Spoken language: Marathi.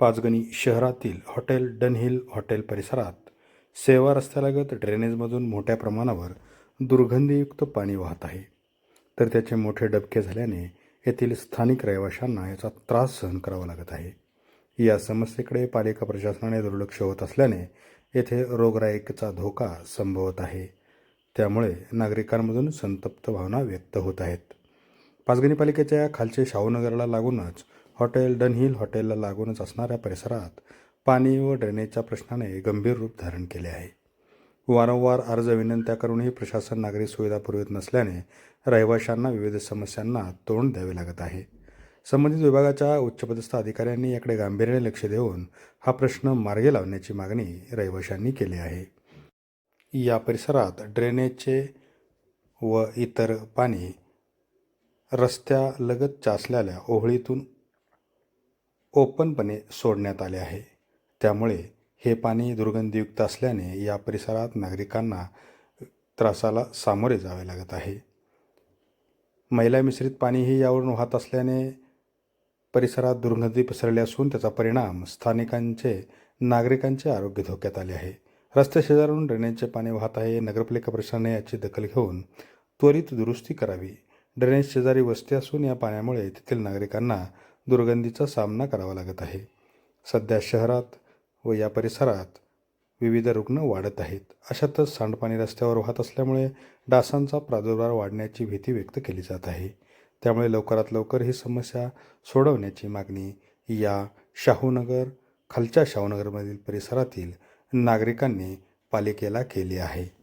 पाचगणी शहरातील हॉटेल डनहिल हॉटेल परिसरात सेवा रस्त्यालगत ड्रेनेजमधून मोठ्या प्रमाणावर दुर्गंधीयुक्त पाणी वाहत आहे. तर त्याचे मोठे डबके झाल्याने येथील स्थानिक रहिवाशांना याचा त्रास सहन करावा लागत आहे. या समस्येकडे पालिका प्रशासनाने दुर्लक्ष होत असल्याने येथे रोगराईचा धोका संभवत आहे. त्यामुळे नागरिकांमधून संतप्त भावना व्यक्त होत आहेत. पाचगणी पालिकेच्या खालचे शाहूनगरला लागूनच हॉटेल डनहिल हॉटेलला लागूनच असणाऱ्या परिसरात पाणी व ड्रेनेजच्या प्रश्नाने गंभीर रूप धारण केले आहे. वारंवार अर्ज विनंत्या करूनही प्रशासन नागरी सुविधा पुरवित नसल्याने रहिवाशांना विविध समस्यांना तोंड द्यावे लागत आहे. संबंधित विभागाच्या उच्चपदस्थ अधिकाऱ्यांनी याकडे गांभीर्याने लक्ष देऊन हा प्रश्न मार्गी लावण्याची मागणी रहिवाशांनी केली आहे. या परिसरात ड्रेनेजचे व इतर पाणी रस्त्यालगतच्या असलेल्या ओहळीतून ओपनपणे सोडण्यात आले आहे. त्यामुळे हे पाणी दुर्गंधीयुक्त असल्याने या परिसरात नागरिकांना त्रासाला सामोरे जावे लागत आहे. मैला मिश्रित पाणीही यावरून वाहत असल्याने परिसरात दुर्गंधी पसरली असून त्याचा परिणाम स्थानिकांचे नागरिकांचे आरोग्य धोक्यात आले आहे. रस्ते शेजारून ड्रेनेजचे पाणी वाहत आहे. नगरपालिका प्रशासनाने याची दखल घेऊन त्वरित दुरुस्ती करावी. ड्रेनेज शेजारी वस्ती असून या पाण्यामुळे तेथील नागरिकांना दुर्गंधीचा सामना करावा लागत आहे. सध्या शहरात व या परिसरात विविध रुग्ण वाढत आहेत. अशातच सांडपाणी रस्त्यावर वाहत असल्यामुळे डासांचा प्रादुर्भाव वाढण्याची भीती व्यक्त केली जात आहे. त्यामुळे लवकरात लवकर ही समस्या सोडवण्याची मागणी या शाहूनगर खालच्या शाहूनगरमधील परिसरातील नागरिकांनी पालिकेला केली आहे.